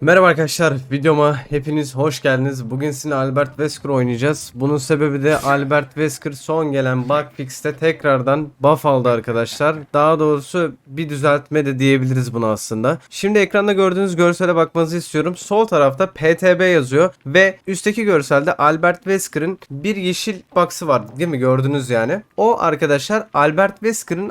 Merhaba arkadaşlar, videoma hepiniz hoş geldiniz. Bugün sizinle Albert Wesker oynayacağız. Bunun sebebi de Albert Wesker son gelen bug fix'te tekrardan buff aldı arkadaşlar. Daha doğrusu bir düzeltme de diyebiliriz buna aslında. Şimdi ekranda gördüğünüz görsele bakmanızı istiyorum. Sol tarafta PTB yazıyor ve üstteki görselde Albert Wesker'ın bir yeşil box'ı var değil mi gördünüz yani. O arkadaşlar Albert Wesker'ın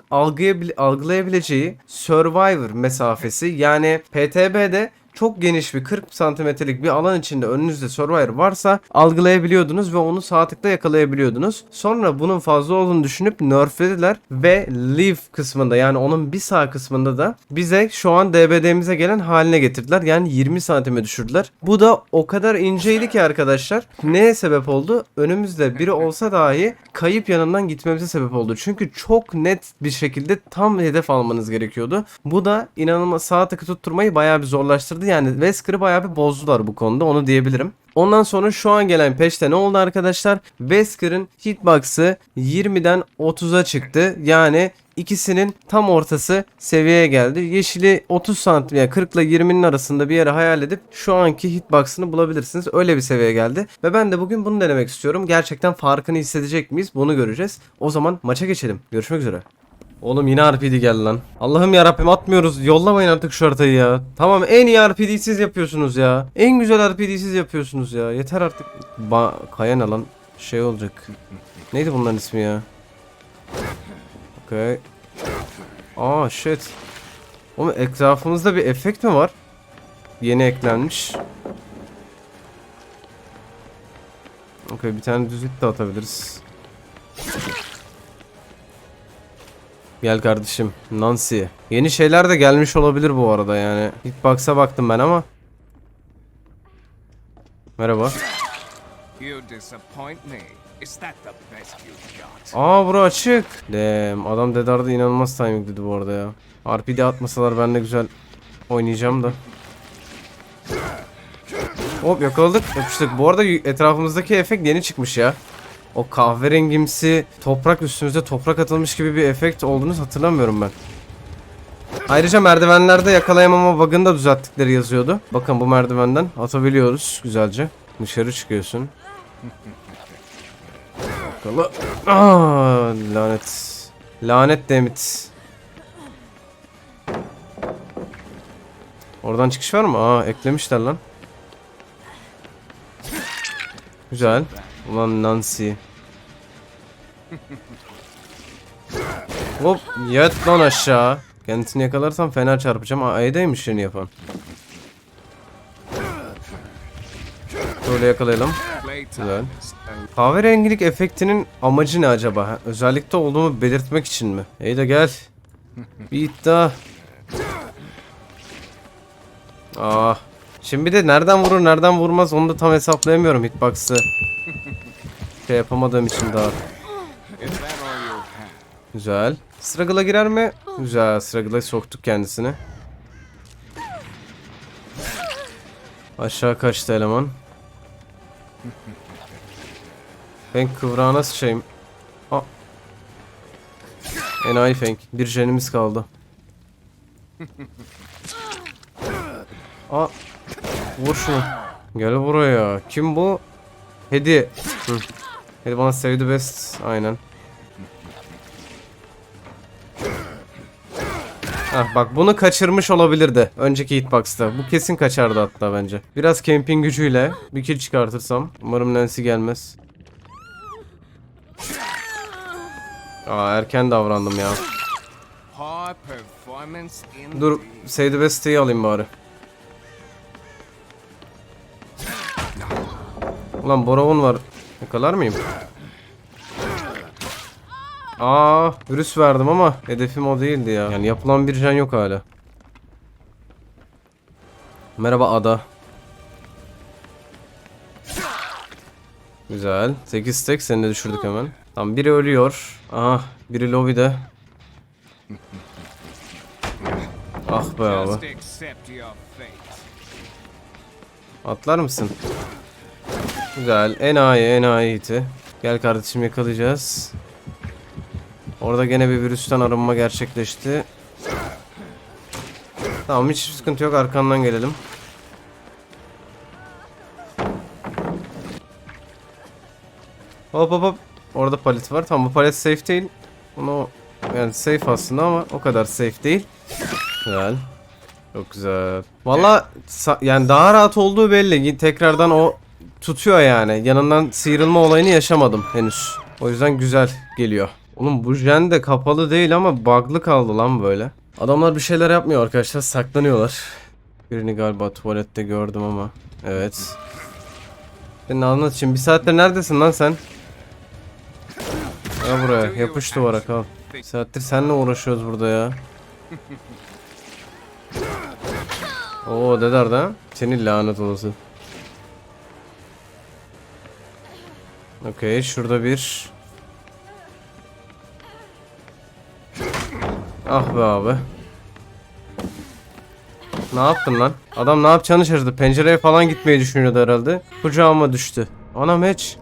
algılayabileceği Survivor mesafesi yani PTB'de çok geniş bir 40 santimetrelik bir alan içinde önünüzde Survivor varsa algılayabiliyordunuz ve onu sağ tıkla yakalayabiliyordunuz. Sonra bunun fazla olduğunu düşünüp nerflediler ve Leave kısmında yani onun bir sağ kısmında da bize şu an DBD'mize gelen haline getirdiler. Yani 20 santime düşürdüler. Bu da o kadar inceydi ki arkadaşlar. Neye sebep oldu? Önümüzde biri olsa dahi kayıp yanından gitmemize sebep oldu. Çünkü çok net bir şekilde tam hedef almanız gerekiyordu. Bu da inanılmaz sağ tıkı tutturmayı bayağı bir zorlaştırdı. Yani Wesker'ı bayağı bir bozdular bu konuda onu diyebilirim. Ondan sonra şu an gelen peşte ne oldu arkadaşlar? Wesker'ın hitbox'ı 20'den 30'a çıktı. Yani ikisinin tam ortası seviyeye geldi. Yeşili 30 santim yani 40 ile 20'nin arasında bir yere hayal edip şu anki hitbox'ını bulabilirsiniz. Öyle bir seviyeye geldi. Ve ben de bugün bunu denemek istiyorum. Gerçekten farkını hissedecek miyiz? Bunu göreceğiz. O zaman maça geçelim. Görüşmek üzere. Oğlum yine RPD geldi lan. Allah'ım yarabbim atmıyoruz. Yollamayın artık şu haritayı ya. Tamam en iyi RPD siz yapıyorsunuz ya. En güzel RPD siz yapıyorsunuz ya. Yeter artık. Ba Kaya ne lan? Şey olacak. Neydi bunların ismi ya? Okay. Aa shit. Oğlum etrafımızda bir efekt mi var? Yeni eklenmiş. Okay bir tane düz hit de atabiliriz. Gel kardeşim. Nancy. Yeni şeyler de gelmiş olabilir bu arada yani. Hitbox'a baktım ben ama. Merhaba. Aa bura açık. Damn. Adam Dedar'da inanılmaz timing dedi bu arada ya. RPD atmasalar ben de güzel oynayacağım da. Hop yakaladık. Yapıştık. Bu arada etrafımızdaki efekt yeni çıkmış ya. O kahverengimsi toprak üstümüzde toprak atılmış gibi bir efekt olduğunu hatırlamıyorum ben. Ayrıca merdivenlerde yakalayamama bug'ını da düzelttikleri yazıyordu. Bakın bu merdivenden atabiliyoruz güzelce. Dışarı çıkıyorsun. Bakalım. Aa, lanet. Lanet demit. Oradan çıkış var mı? Aa eklemişler lan. Güzel. Ulan Nancy. Hop yat lan aşağı. Kendisini yakalarsam fena çarpacağım. Aa A'daymış yeni yapan. Böyle yakalayalım. Güzel. Kahverengilik efektinin amacı ne acaba? Özellikle olduğumu belirtmek için mi? Ey de gel. Bir iddia. Ah. Şimdi bir de nereden vurur nereden vurmaz onu da tam hesaplayamıyorum hitbox'ı. Şey yapamadığım için daha. Güzel. Struggle'a girer mi? Güzel. Struggle'a soktuk kendisini. Aşağı kaçtı eleman. Ben kıvrağına sıçayım. Aa. Enayi Fenk. Bir jenimiz kaldı. Aa. Vur şunu. Gel buraya. Kim bu? Hedi. Hı. Hedi bana save the best. Aynen. Hah bak bunu kaçırmış olabilirdi önceki hitbox'ta. Bu kesin kaçardı hatta bence. Biraz camping gücüyle bir kill çıkartırsam. Umarım Nancy gelmez. Aa erken davrandım ya. Dur Say the best'yi alayım bari. Ulan Boravon var. Yakalar mıyım? Aa, virüs verdim ama hedefim o değildi ya. Yani yapılan bir jen yok hala. Merhaba ada. Güzel. 8 stack seni de düşürdük hemen. Tamam biri ölüyor. Ah biri lobby'de. Ah be abi. Atlar mısın? Güzel. Enayi enayi iti. Gel kardeşim yakalayacağız. Orada gene bir virüsten arınma gerçekleşti. Tamam hiç sıkıntı yok arkandan gelelim. Hop hop hop. Orada palet var. Tamam bu palet safe değil. Bunu yani safe aslında ama o kadar safe değil. Güzel. Çok güzel. Valla yani daha rahat olduğu belli. Tekrardan o tutuyor yani. Yanından sıyrılma olayını yaşamadım henüz. O yüzden güzel geliyor. Oğlum bu jen de kapalı değil ama bug'lı kaldı lan böyle. Adamlar bir şeyler yapmıyor arkadaşlar. Saklanıyorlar. Birini galiba tuvalette gördüm ama. Evet. Senin anlat için. Bir saattir neredesin lan sen? Gel buraya. Yapış duvara kal. Bir saattir seninle uğraşıyoruz burada ya. Oo Dedar da. Senin lanet olası. Okey şurada bir. Ah be abi. Ne yaptın lan? Adam ne yapacağını şaşırdı. Pencereye falan gitmeyi düşünüyordu herhalde. Kucağıma düştü. Anam hiç.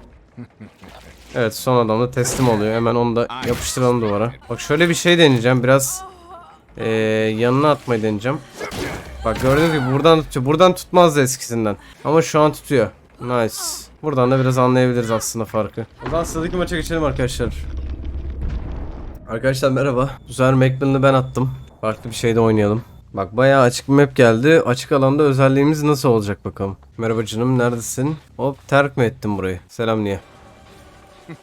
Evet son adam da teslim oluyor. Hemen onu da yapıştıralım duvara. Bak şöyle bir şey deneyeceğim. Biraz eee, yanına atmayı deneyeceğim. Bak gördüğünüz gibi buradan tutuyor. Buradan tutmazdı eskisinden. Ama şu an tutuyor. Nice. Buradan da biraz anlayabiliriz aslında farkı. O zaman sıradaki maça geçelim arkadaşlar. Arkadaşlar merhaba. Bu sefer ben attım. Farklı bir şeyde oynayalım. Bak bayağı açık bir map geldi. Açık alanda özelliğimiz nasıl olacak bakalım. Merhaba canım neredesin? Hop terk mi ettin burayı? Selam niye?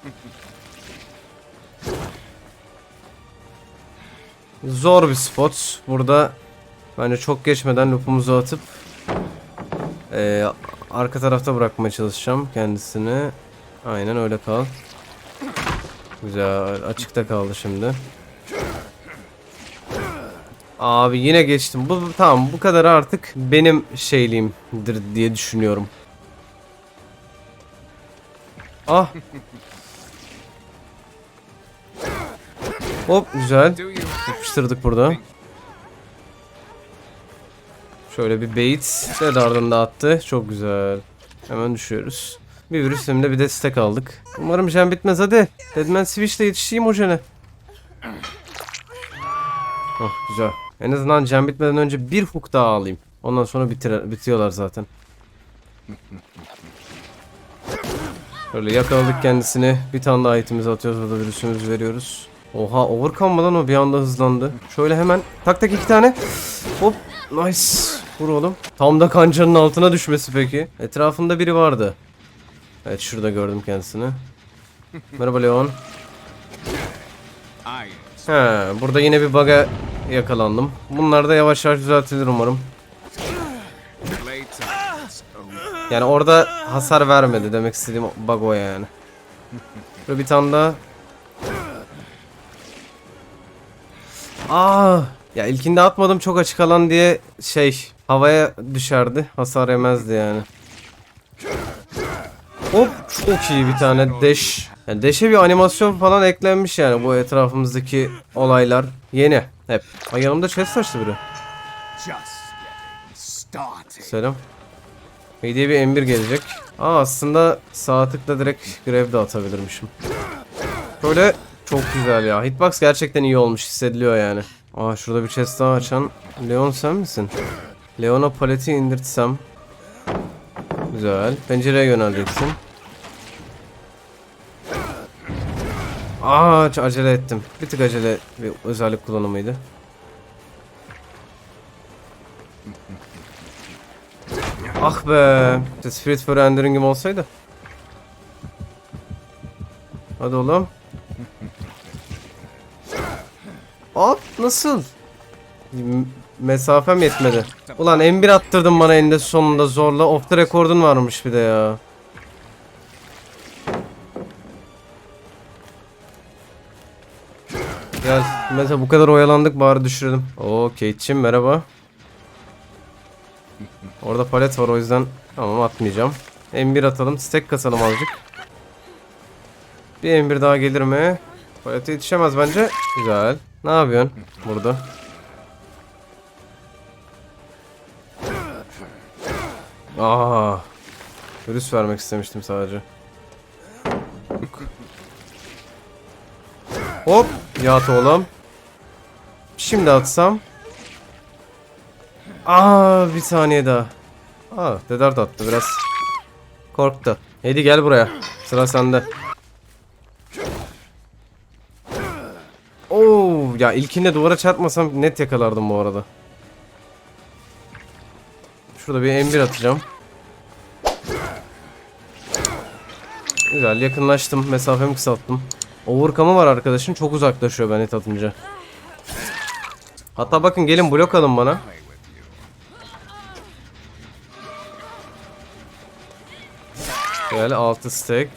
Zor bir spot. Burada bence çok geçmeden loopumuzu atıp eee, arka tarafta bırakmaya çalışacağım kendisini. Aynen öyle kal. Güzel açıkta kaldı şimdi. Abi yine geçtim. Bu tamam bu kadar artık benim şeyliğimdir diye düşünüyorum. Ah. Hop güzel. Yapıştırdık burada. Şöyle bir bait. Dedardan da attı. Çok güzel. Hemen düşüyoruz. Bir virüs hem de bir de stack aldık. Umarım jen bitmez hadi. Deadman Switch'le yetişeyim o jene. Oh güzel. En azından jen bitmeden önce bir hook daha alayım. Ondan sonra bitir bitiyorlar zaten. Böyle yakaladık kendisini. Bir tane daha itimizi atıyoruz. Burada virüsümüzü veriyoruz. Oha overcome o bir anda hızlandı. Şöyle hemen tak tak iki tane. Hop nice. Vur oğlum. Tam da kancanın altına düşmesi peki. Etrafında biri vardı. Evet şurada gördüm kendisini. Merhaba Leon. He, burada yine bir bug'a yakalandım. Bunlar da yavaş yavaş düzeltilir umarım. Yani orada hasar vermedi demek istediğim bug o yani. Böyle bir tane daha. Aa, ya ilkinde atmadım çok açık alan diye şey havaya düşerdi. Hasar yemezdi yani. Hop çok iyi bir tane dash. Yani dash'e bir animasyon falan eklenmiş yani bu etrafımızdaki olaylar. Yeni hep. Ay yanımda chest açtı biri. Selam. Hediye bir M1 gelecek. Aa aslında sağ tıkla direkt grev de atabilirmişim. Böyle çok güzel ya. Hitbox gerçekten iyi olmuş hissediliyor yani. Aa şurada bir chest daha açan. Leon sen misin? Leon'a paleti indirtsem. Güzel. Pencereye yöneleceksin. Aa acele ettim. Bir tık acele bir özellik kullanımıydı. Ah be. İşte Spirit for Endering'im olsaydı. Hadi oğlum. At nasıl? Mesafem yetmedi. Ulan M1 attırdın bana eninde sonunda zorla. Off the record'un varmış bir de ya. Gel. Mesela bu kadar oyalandık bari düşürelim. Oo Kate'cim merhaba. Orada palet var o yüzden tamam atmayacağım. M1 atalım. Stack kasalım azıcık. Bir M1 daha gelir mi? Palete yetişemez bence. Güzel. Ne yapıyorsun burada? Aa. Virüs vermek istemiştim sadece. Hop yat oğlum. Şimdi atsam. Aa bir saniye daha. Aa dedart attı biraz. Korktu. Hadi gel buraya. Sıra sende. Oo ya ilkinde duvara çarpmasam net yakalardım bu arada. Şurada bir M1 atacağım. Güzel yakınlaştım. Mesafemi kısalttım. Overcom'u var arkadaşın. Çok uzaklaşıyor ben et atınca. Hatta bakın gelin blok alın bana. Gel 6 stack.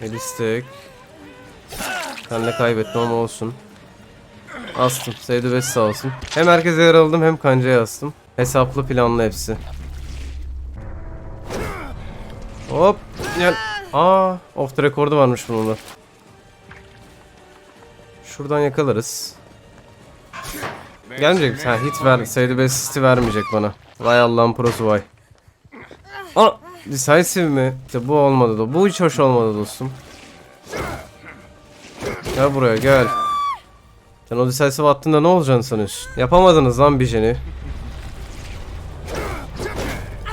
7 stack. Ben de kaybettim ama olsun. Astım. Sevdi ve sağ olsun. Hem herkese yer aldım hem kancaya astım. Hesaplı planlı hepsi. Hop gel. Aa, off the record'u varmış bunun da. Şuradan yakalarız. Gelmeyecek? Ha hit ver. Sayılı asisti vermeyecek bana. Vay Allah'ın prosu vay. Aa, decisive mi? İşte bu olmadı da. Bu hiç hoş olmadı dostum. Gel buraya gel. Sen o decisive attığında ne olacaksın sanıyorsun? Yapamadınız lan bir jeni.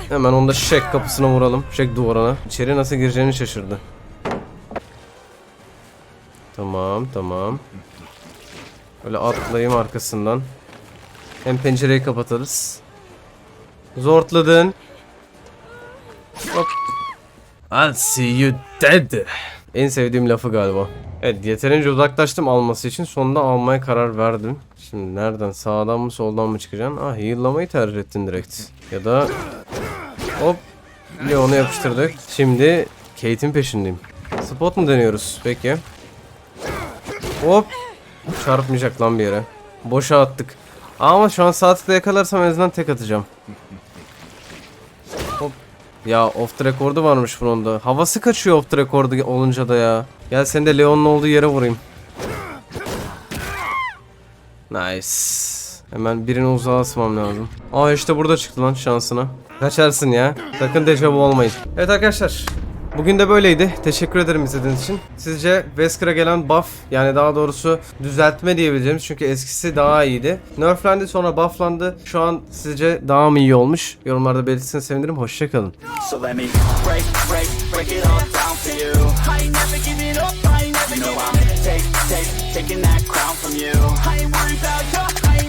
Hemen onda şek kapısına vuralım. Şek duvarına. İçeri nasıl gireceğini şaşırdı. Tamam tamam. Öyle atlayayım arkasından. Hem pencereyi kapatırız. Zortladın. Hop. I'll see you dead. En sevdiğim lafı galiba. Evet yeterince uzaklaştım alması için sonunda almaya karar verdim. Şimdi nereden sağdan mı soldan mı çıkacaksın? Ah heal'lamayı tercih ettin direkt. Ya da hop Leon'u yapıştırdık. Şimdi Kate'in peşindeyim. Spot mu deniyoruz? Peki. Hop. Çarpmayacak lan bir yere. Boşa attık. Ama şu an tıkla yakalarsam en azından tek atacağım. Hop. Ya off the record'u varmış bunun da. Havası kaçıyor off the record'u olunca da ya. Gel seni de Leon'un olduğu yere vurayım. Nice. Hemen birini uzağa asmam lazım. Aa işte burada çıktı lan şansına. Kaçarsın ya. Sakın dejavu olmayın. Evet arkadaşlar. Bugün de böyleydi. Teşekkür ederim izlediğiniz için. Sizce Vesker'a gelen buff yani daha doğrusu düzeltme diyebileceğimiz çünkü eskisi daha iyiydi. Nerflendi sonra bufflandı. Şu an sizce daha mı iyi olmuş? Yorumlarda belirtirseniz sevinirim. Hoşçakalın. So taking that crown from you. I ain't worried about you, I ain't never